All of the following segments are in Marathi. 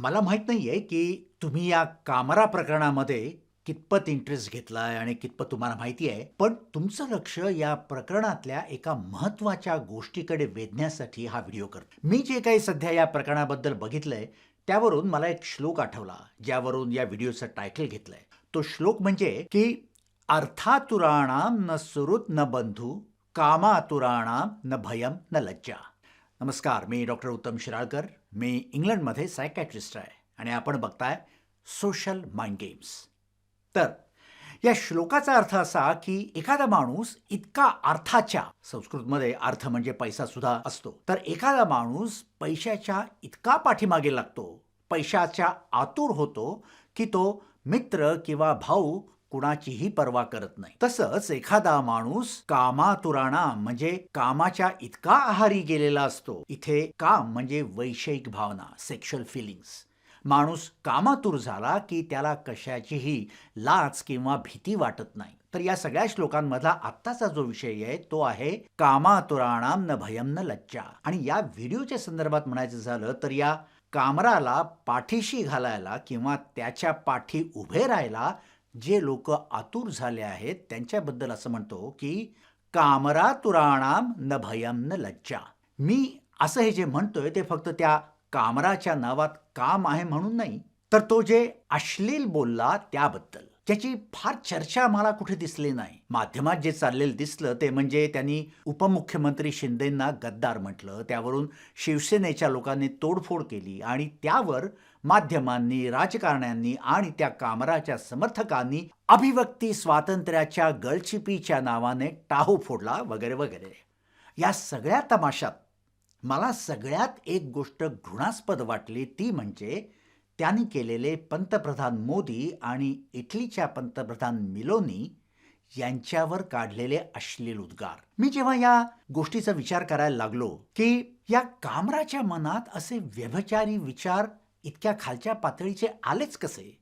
मला माहीत नाहीये की तुम्ही या कामरा प्रकरणामध्ये कितपत इंटरेस्ट घेतलाय आणि कितपत तुम्हाला माहिती आहे पण तुमचं लक्ष या प्रकरणातल्या एका महत्त्वाच्या गोष्टीकडे वेधण्यासाठी हा व्हिडिओ करतो. मी जे काही सध्या या प्रकरणाबद्दल बघितलंय त्यावरून मला एक श्लोक आठवला ज्यावरून या व्हिडिओचं टायटल घेतलंय. तो श्लोक म्हणजे की अर्थातुराणाम न सुरुत न बंधू कामातुराणाम न भयम न लज्जा. नमस्कार मी डॉक्टर उत्तम शिराळकर. मी इंग्लंडमध्ये सायकॅट्रिस्ट आहे आणि आपण बघताय सोशल माइंड गेम्स तर या श्लोकाचा अर्थ असा की एखादा माणूस इतका अर्थाच्या संस्कृतमध्ये अर्थ म्हणजे पैसा सुद्धा असतो. तर एखादा माणूस पैशाच्या इतका पाठीमागे लागतो पैशाच्या आतूर होतो की तो मित्र किंवा भाऊ कुणाचीही पर्वा करत नाही. तसंच एखादा माणूस कामातुराणा म्हणजे कामाच्या इतका आहारी गेलेला असतो. इथे काम म्हणजे वैषयिक भावना सेक्शुअल फिलिंग्स माणूस कामातूर झाला की त्याला कशाचीही लाच किंवा भीती वाटत नाही. तर या सगळ्या श्लोकांमधला आत्ताचा जो विषय आहे तो आहे कामातुराणाम न भयम न लज्जा. आणि या व्हिडिओच्या संदर्भात म्हणायचं झालं तर या कामराला पाठीशी घालायला किंवा त्याच्या पाठी उभे राहायला जे लोक आतुर झाले आहेत त्यांच्याबद्दल असं म्हणतो की कामरा तुराणाम न भयम न लज्जा. मी असं हे जे म्हणतोय ते फक्त त्या कामराच्या नावात काम आहे म्हणून नाही तर तो जे अश्लील बोलला त्याबद्दल. त्याची फार चर्चा मला कुठे दिसली नाही. माध्यमात जे चाललेलं दिसलं ते म्हणजे त्यांनी उपमुख्यमंत्री शिंदेंना गद्दार म्हटलं त्यावरून शिवसेनेच्या लोकांनी तोडफोड केली आणि त्यावर माध्यमांनी राजकारण्यांनी आणि त्या कामराच्या समर्थकांनी अभिव्यक्ती स्वातंत्र्याच्या गळचिपीच्या नावाने टाहो फोडला वगैरे वगैरे. या सगळ्या तमाशात मला सगळ्यात एक गोष्ट घृणास्पद वाटली ती म्हणजे त्यांनी केलेले पंतप्रधान मोदी आणि इटलीच्या पंतप्रधान मिलोनी यांच्यावर काढलेले अश्लील उद्गार. मी जेव्हा या गोष्टीचा विचार करायला लागलो की या कामराच्या मनात असे व्यभचारी विचार इतक्या खालच्या पातळीचे आलेच कसे?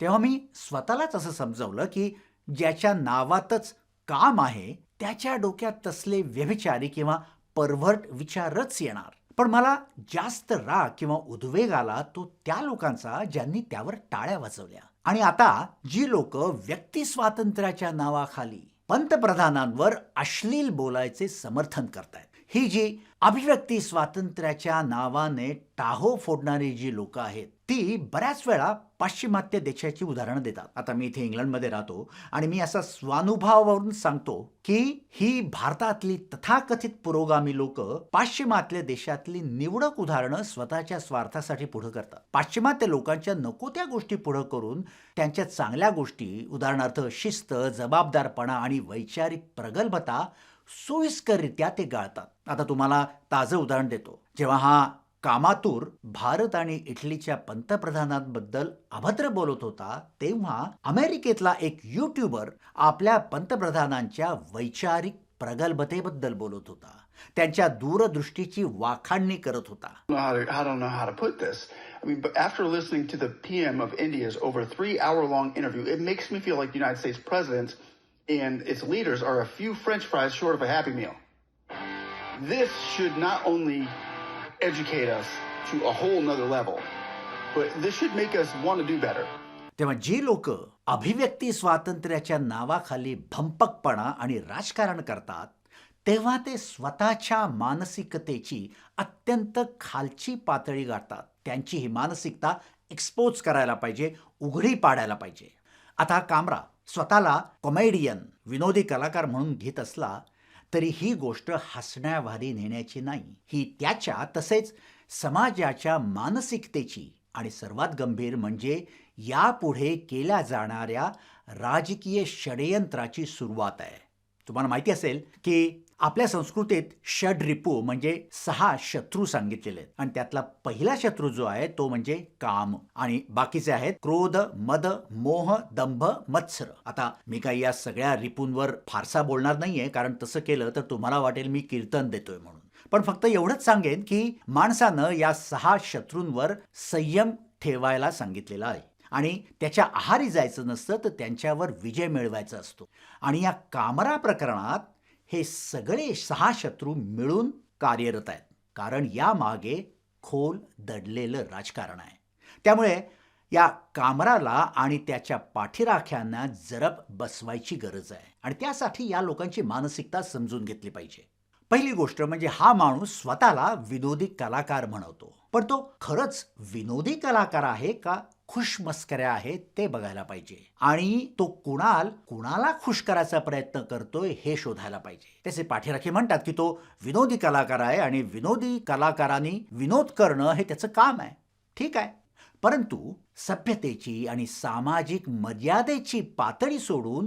तेव्हा मी स्वतःलाच असं समजवलं की ज्याच्या नावातच काम आहे त्याच्या डोक्यात तसले व्यभिचारी किंवा परव्हर्ट विचारच येणार. पण मला जास्त राग किंवा उद्वेग आला तो त्या लोकांचा ज्यांनी त्यावर टाळ्या वाजवल्या. आणि आता जी लोक व्यक्ती स्वातंत्र्याच्या नावाखाली पंतप्रधानांवर अश्लील बोलायचे समर्थन करतायत. ही जी अभिव्यक्ती स्वातंत्र्याच्या नावाने टाहो फोडणारी जी लोक आहेत ती बऱ्याच वेळा पाश्चिमात्य देशाची उदाहरणं देतात. आता मी इथे इंग्लंडमध्ये राहतो आणि मी असा स्वानुभवावरून सांगतो की ही भारतातली तथाकथित पुरोगामी लोक पाश्चिमात्य देशातली निवडक उदाहरणं स्वतःच्या स्वार्थासाठी पुढे करतात. पाश्चिमात्य लोकांच्या नको त्या गोष्टी पुढे करून त्यांच्या चांगल्या गोष्टी उदाहरणार्थ शिस्त जबाबदारपणा आणि वैचारिक प्रगल्भता सोयीस्कररित्या ते गाळतात. आता तुम्हाला ताजं उदाहरण देतो. जेव्हा हा कामातूर भारत आणि इटलीच्या पंतप्रधानांबद्दल अभद्र बोलत होता तेव्हा अमेरिकेतला एक युट्यूबर आपल्या पंतप्रधानांच्या वैचारिक प्रगल्भतेबद्दल बोलत होता. त्यांच्या दूरदृष्टीची वाखाणणी करत होता. I mean, but after listening to and its leaders are a few French fries short of a Happy Meal. This should not only educate us to a whole nother level, but this should make us want to do better. तेव्हा जी लोक अभिव्यक्ती स्वातंत्र्याच्या नावाखाली भंपकपणा आणि राजकारण करतात तेव्हा ते स्वतःच्या मानसिकतेची अत्यंत खालची पातळी गाठतात त्यांची ही मानसिकता एक्सपोज करायला पाहिजे उघडी पाडायला पाहिजे आता कामरा स्वतःला कॉमेडियन विनोदी कलाकार म्हणून घेत असला तरी ही गोष्ट हसण्यावारी नेण्याची नाही. ही त्याच्या तसेच समाजाच्या मानसिकतेची आणि सर्वात गंभीर म्हणजे यापुढे केल्या जाणाऱ्या राजकीय षडयंत्राची सुरुवात आहे. तुम्हाला माहिती असेल की आपल्या संस्कृतीत षड रिपू म्हणजे सहा शत्रू सांगितलेले आहेत. आणि त्यातला पहिला शत्रू जो आहे तो म्हणजे काम. आणि बाकीचे आहेत क्रोध मद मोह दंभ मत्सर. आता मी काही या सगळ्या रिपूंवर फारसा बोलणार नाहीये कारण तसं केलं तर तुम्हाला वाटेल मी कीर्तन देतोय म्हणून. पण फक्त एवढंच सांगेन की माणसानं या सहा शत्रूंवर संयम ठेवायला सांगितलेला आहे. आणि त्याच्या आहारी जायचं नसतं तर त्यांच्यावर विजय मिळवायचा असतो. आणि या कामरा प्रकरणात हे सगळे सहा शत्रू मिळून कार्यरत आहेत. कारण यामागे खोल दडलेलं राजकारण आहे. त्यामुळे या कामराला आणि त्याच्या पाठीराख्यांना जरब बसवायची गरज आहे. आणि त्यासाठी या लोकांची मानसिकता समजून घेतली पाहिजे. पहिली गोष्ट म्हणजे हा माणूस स्वतःला विनोदी कलाकार म्हणवतो पण तो खरंच विनोदी कलाकार आहे का खुश मस्कऱ्या आहे ते बघायला पाहिजे. आणि तो कुणाल कुणाला खुश करायचा प्रयत्न करतोय हे शोधायला पाहिजे. त्याचे पाठीराखे म्हणतात की तो विनोदी कलाकार आहे आणि विनोदी कलाकारांनी विनोद करणं हे त्याचं काम आहे. ठीक आहे. परंतु सभ्यतेची आणि सामाजिक मर्यादेची पातळी सोडून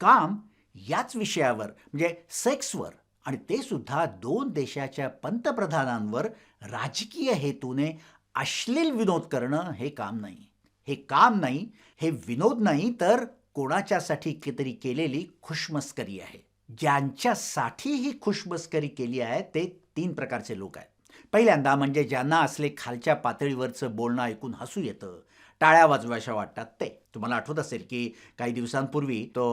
काम याच विषयावर म्हणजे सेक्सवर आणि ते सुद्धा दोन देशाच्या पंतप्रधानांवर राजकीय हेतूने अश्लील विनोद करणं हे काम नाही. हे काम नाही हे विनोद नाही तर कोणाच्यासाठी तरी केलेली खुशमस्करी आहे. ज्यांच्यासाठी ही खुशमस्करी केली आहे ते तीन प्रकारचे लोक आहेत. पहिल्यांदा म्हणजे ज्यांना असले खालच्या पातळीवरचं बोलणं ऐकून हसू येतं टाळ्या वाजवाशा वाटतात ते. तुम्हाला आठवत असेल की काही दिवसांपूर्वी तो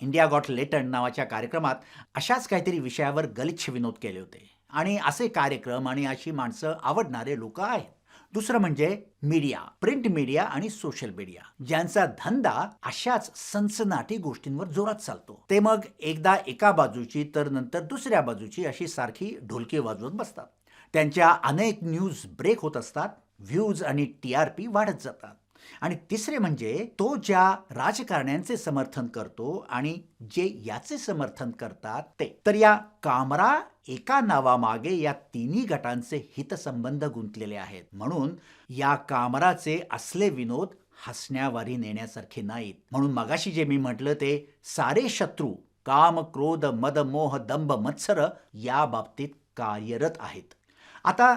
इंडिया गॉट लेटन नावाच्या कार्यक्रमात अशाच काहीतरी विषयावर गलिच्छ विनोद केले होते. आणि असे कार्यक्रम आणि अशी माणसं आवडणारे लोक आहेत. दुसरं म्हणजे मीडिया प्रिंट मीडिया आणि सोशल मीडिया ज्यांचा धंदा अशाच सनसनाटी गोष्टींवर जोरात चालतो. ते मग एकदा एका बाजूची तर नंतर दुसऱ्या बाजूची अशी सारखी ढोलकी वाजवत बसतात. त्यांच्या अनेक न्यूज ब्रेक होत असतात व्ह्यूज आणि टी आर पी वाढत जातात. आणि तिसरे म्हणजे तो ज्या राजकारण्यांचे समर्थन करतो आणि जे याचे समर्थन करतात ते. तर या कामरा एका नावामागे या तिन्ही गटांचे हितसंबंध गुंतलेले आहेत. म्हणून या कामराचे असले विनोद हसण्यावारी नेण्यासारखे नाहीत. म्हणून मगाशी जे मी म्हटलं ते सारे शत्रू काम क्रोध मद मोह दंभ मत्सर या बाबतीत कार्यरत आहेत. आता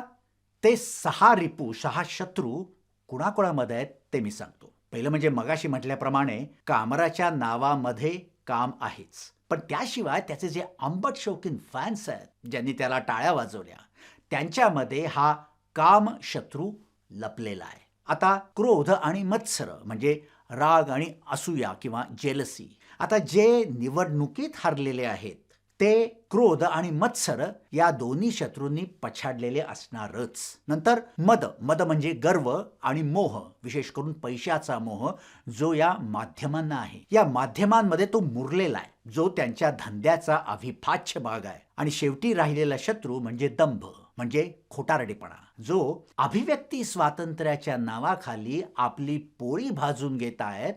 ते सहा रिपू सहा शत्रू कुणाकुणामध्ये आहेत ते मी सांगतो. पहिलं म्हणजे मगाशी म्हटल्याप्रमाणे कामराच्या नावामध्ये काम आहेच. पण त्याशिवाय त्याचे जे आंबट शौकीन फॅन्स आहेत ज्यांनी त्याला टाळ्या वाजवल्या त्यांच्यामध्ये हा काम शत्रू लपलेला आहे. आता क्रोध आणि मत्सर म्हणजे राग आणि असूया किंवा जेलसी आता जे निवडणुकीत हरलेले आहेत ते क्रोध आणि मत्सर या दोन्ही शत्रूंनी पछाडलेले असणारच. नंतर मद मद म्हणजे गर्व आणि मोह विशेष करून पैशाचा मोह जो या माध्यमांना आहे. या माध्यमांमध्ये तो मुरलेला आहे जो त्यांच्या धंद्याचा अविभाज्य भाग आहे. आणि शेवटी राहिलेला शत्रू म्हणजे दंभ म्हणजे खोटारडेपणा जो अभिव्यक्ती स्वातंत्र्याच्या नावाखाली आपली पोळी भाजून घेत आहेत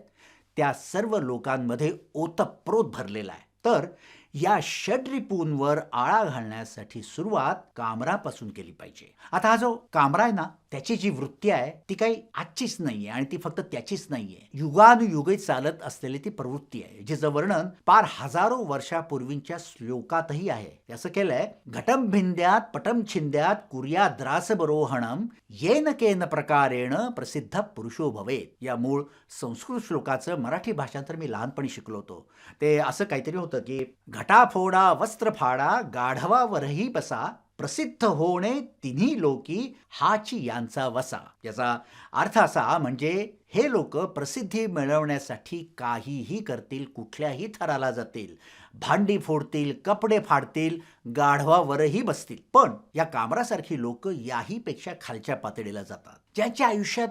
त्या सर्व लोकांमध्ये ओतप्रोत भरलेला आहे. तर या षड्रिपूंवर आळा घालण्यासाठी सुरुवात कामरापासून केली पाहिजे. आता हा जो कामरा आहे ना त्याची जी वृत्ती आहे ती काही आजचीच नाहीये आणि ती फक्त त्याचीच नाहीये. युगानुयुगे चालत असलेली ती प्रवृत्ती आहे जिचं वर्णन पार हजारो वर्षापूर्वींच्या श्लोकातही आहे. असं केलंय घटम भिंद्यात पटम छिंद्यात कुर्या द्रासबरोहणम येन केन प्रकारेण प्रसिद्ध पुरुषो भवेत. या मूळ संस्कृत श्लोकाचं मराठी भाषांतर मी लहानपणी शिकलो होतो. ते असं काहीतरी होतं की घटा फोडा वस्त्र फाडा गाढवावरही बसा प्रसिद्ध होणे तिन्ही लोकी हाची यांचा वसा. याचा अर्थ असा म्हणजे हे लोक प्रसिद्धी मिळवण्यासाठी काहीही करतील कुठल्याही थराला जातील. भांडी फोडतील कपडे फाडतील गाढवावरही बसतील. पण या कामरासारखी लोक याही पेक्षा खालच्या पातळीला जातात. ज्यांच्या आयुष्यात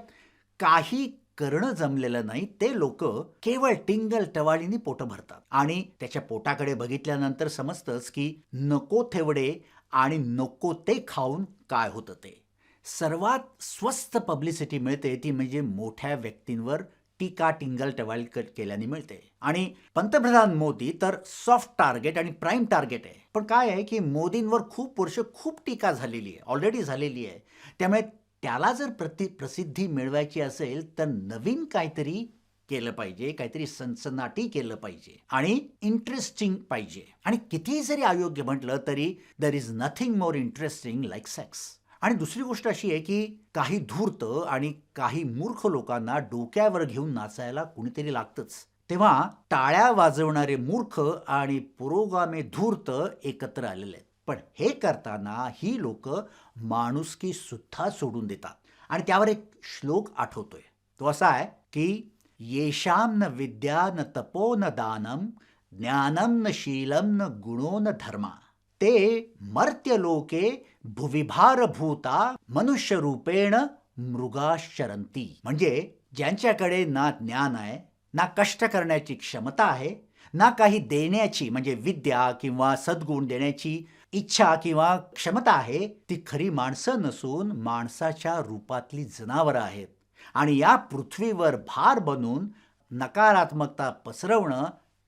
काही करणं जमलेलं नाही ते लोक केवळ टिंगल टवाळीनी पोट भरतात. आणि त्याच्या पोटाकडे बघितल्यानंतर समजतंच की नको तेवढे आणि नको ते खाऊन काय होतं ते? सर्वात स्वस्त पब्लिसिटी मिळते ती म्हणजे मोठ्या व्यक्तींवर टीका टिंगल टवाळी केल्याने मिळते. आणि पंतप्रधान मोदी तर सॉफ्ट टार्गेट आणि प्राईम टार्गेट आहे. पण काय आहे की मोदींवर खूप वर्ष खूप टीका झालेली आहे ऑलरेडी झालेली आहे. त्यामुळे त्याला जर प्रति प्रसिद्धी मिळवायची असेल तर नवीन काहीतरी केलं पाहिजे काहीतरी सनसनाटी केलं पाहिजे आणि इंटरेस्टिंग पाहिजे. आणि कितीही जरी अयोग्य म्हटलं तरी there is nothing more interesting like sex आणि दुसरी गोष्ट अशी आहे की काही धूर्त आणि काही मूर्ख लोकांना डोक्यावर घेऊन नाचायला कुणीतरी लागतंच. तेव्हा टाळ्या वाजवणारे मूर्ख आणि पुरोगामी धूर्त एकत्र आलेले आहेत. पण हे करताना ही लोक माणुसकी सुद्धा सोडून देतात. आणि त्यावर एक श्लोक आठवतोय. तो असा आहे की येषां न विद्या न तपो न दानं ज्ञानं न शीलं न गुणो न धर्मा। ते मर्त्यलोके भुविभारभूता भूता मृगाश्चरंती म्हणजे ज्यांच्याकडे ना ज्ञान आहे ना कष्ट करण्याची क्षमता आहे ना काही देण्याची म्हणजे विद्या किंवा सद्गुण देण्याची इच्छा किंवा क्षमता आहे ती खरी माणसं नसून माणसाच्या रूपातली जनावरं आहेत। आणि या पृथ्वीवर भार बनून नकारात्मकता पसरवणं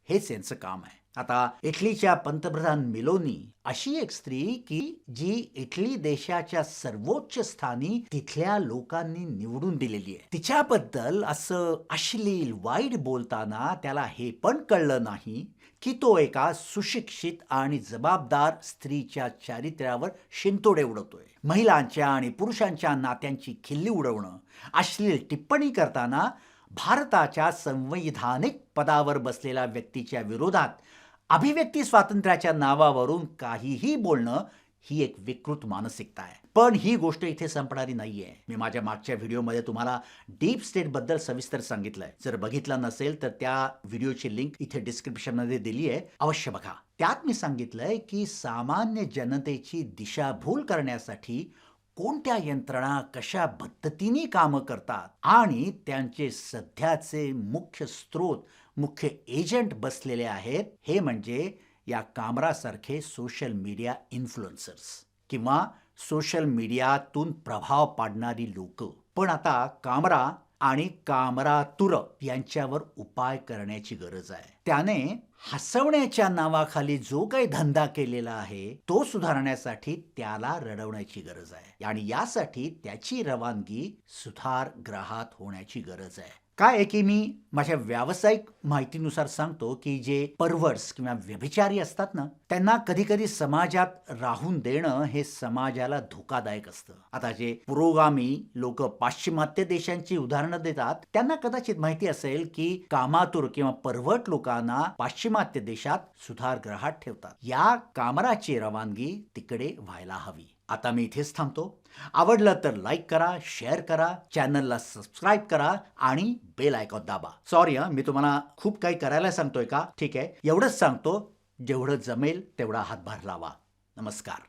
हेच यांचं काम आहे. आता इटलीच्या पंतप्रधान मिलोनी अशी एक स्त्री की जी इटली देशाच्या सर्वोच्च स्थानी तिथल्या लोकांनी निवडून दिलेली आहे. तिच्याबद्दल असं अश्लील वाईट बोलताना त्याला हे पण कळलं नाही की तो एका सुशिक्षित आणि जबाबदार स्त्रीच्या चारित्र्यावर शिंतोडे उडवतोय महिलांच्या आणि पुरुषांच्या नात्यांची खिल्ली उडवणं अश्लील टिप्पणी करताना भारताच्या संवैधानिक पदावर बसलेल्या व्यक्तीच्या विरोधात अभिव्यक्ती स्वातंत्र्याच्या नावावरून काहीही बोलणं ही एक विकृत मानसिकता आहे. पण ही गोष्ट इथे संपणारी नाहीये. मी माझ्या मागच्या व्हिडिओमध्ये तुम्हाला डीप स्टेटबद्दल सविस्तर सांगितलंय. जर बघितलं नसेल तर त्या व्हिडिओची लिंक इथे डिस्क्रिप्शनमध्ये दिली आहे. अवश्य बघा. त्यात मी सांगितलंय की सामान्य जनतेची दिशाभूल करण्यासाठी कोणत्या यंत्रणा कशा पद्धतीने कामं करतात आणि त्यांचे सध्याचे मुख्य स्रोत मुख्य एजंट बसलेले आहेत हे म्हणजे या कामरासारखे सोशल मीडिया इन्फ्लुएन्सर्स किंवा सोशल मीडियातून प्रभाव पाडणारी लोक. पण आता कामरा आणि कामरातुर यांच्यावर उपाय करण्याची गरज आहे. त्याने हसवण्याच्या नावाखाली जो काही धंदा केलेला आहे तो सुधारण्यासाठी त्याला रडवण्याची गरज आहे. आणि यासाठी त्याची रवानगी सुधार ग्रहात होण्याची गरज आहे. काय आहे की मी माझ्या व्यावसायिक माहितीनुसार सांगतो की जे परवर्स किंवा व्यभिचारी असतात ना त्यांना कधी कधी समाजात राहून देणं हे समाजाला धोकादायक असतं. आता जे पुरोगामी लोक पाश्चिमात्य देशांची उदाहरणं देतात त्यांना कदाचित माहिती असेल की कामातूर किंवा परवट लोकांना पाश्चिमात्य देशात सुधारगृहात ठेवतात. या कामराची रवानगी तिकडे व्हायला हवी. आता मी इथेच थांबतो. आवडलं तर लाईक करा शेअर करा चॅनलला सबस्क्राईब करा आणि बेल आयकॉन दाबा. सॉरी मी तुम्हाला खूप काही करायला सांगतोय का? ठीक आहे. एवढंच सांगतो जेवढं जमेल तेवढा हातभार लावा. नमस्कार.